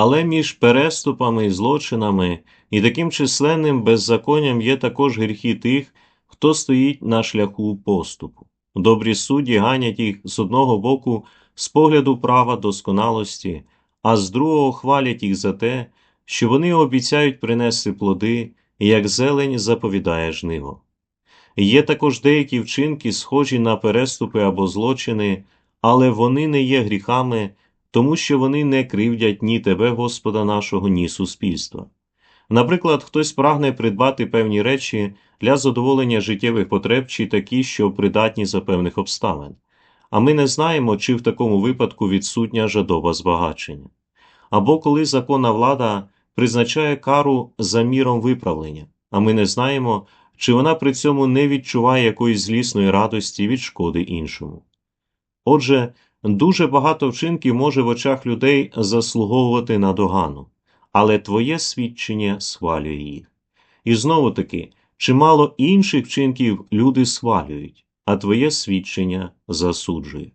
Але між переступами і злочинами і таким численним беззаконням є також гріхи тих, хто стоїть на шляху поступу. Добрі судді ганять їх з одного боку з погляду права досконалості, а з другого хвалять їх за те, що вони обіцяють принести плоди, як зелень заповідає жниво. Є також деякі вчинки, схожі на переступи або злочини, але вони не є гріхами, тому що вони не кривдять ні тебе, Господа нашого, ні суспільства. Наприклад, хтось прагне придбати певні речі для задоволення життєвих потреб чи такі, що придатні за певних обставин, а ми не знаємо, чи в такому випадку відсутня жадоба збагачення. Або коли законна влада призначає кару за міром виправлення, а ми не знаємо, чи вона при цьому не відчуває якоїсь злісної радості від шкоди іншому. Отже, дуже багато вчинків може в очах людей заслуговувати на догану, але твоє свідчення схвалює їх. І знову таки, чимало інших вчинків люди схвалюють, а твоє свідчення засуджує.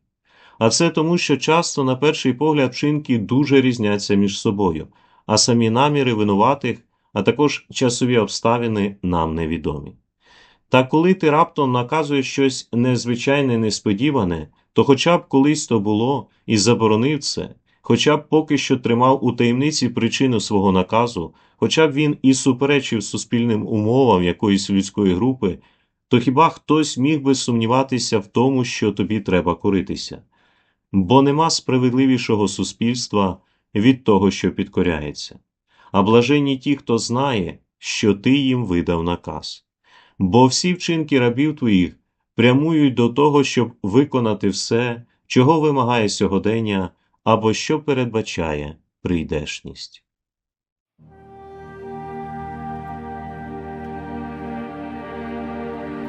А це тому, що часто, на перший погляд, вчинки дуже різняться між собою, а самі наміри винуватих, а також часові обставини нам невідомі. Та коли ти раптом наказуєш щось незвичайне, несподіване, то хоча б колись то було і заборонив це, хоча б поки що тримав у таємниці причину свого наказу, хоча б він і суперечив суспільним умовам якоїсь людської групи, то хіба хтось міг би сумніватися в тому, що тобі треба коритися? Бо нема справедливішого суспільства від того, що підкоряється, а блаженні ті, хто знає, що ти їм видав наказ. Бо всі вчинки рабів твоїх прямують до того, щоб виконати все, чого вимагає сьогодення або що передбачає прийдешність.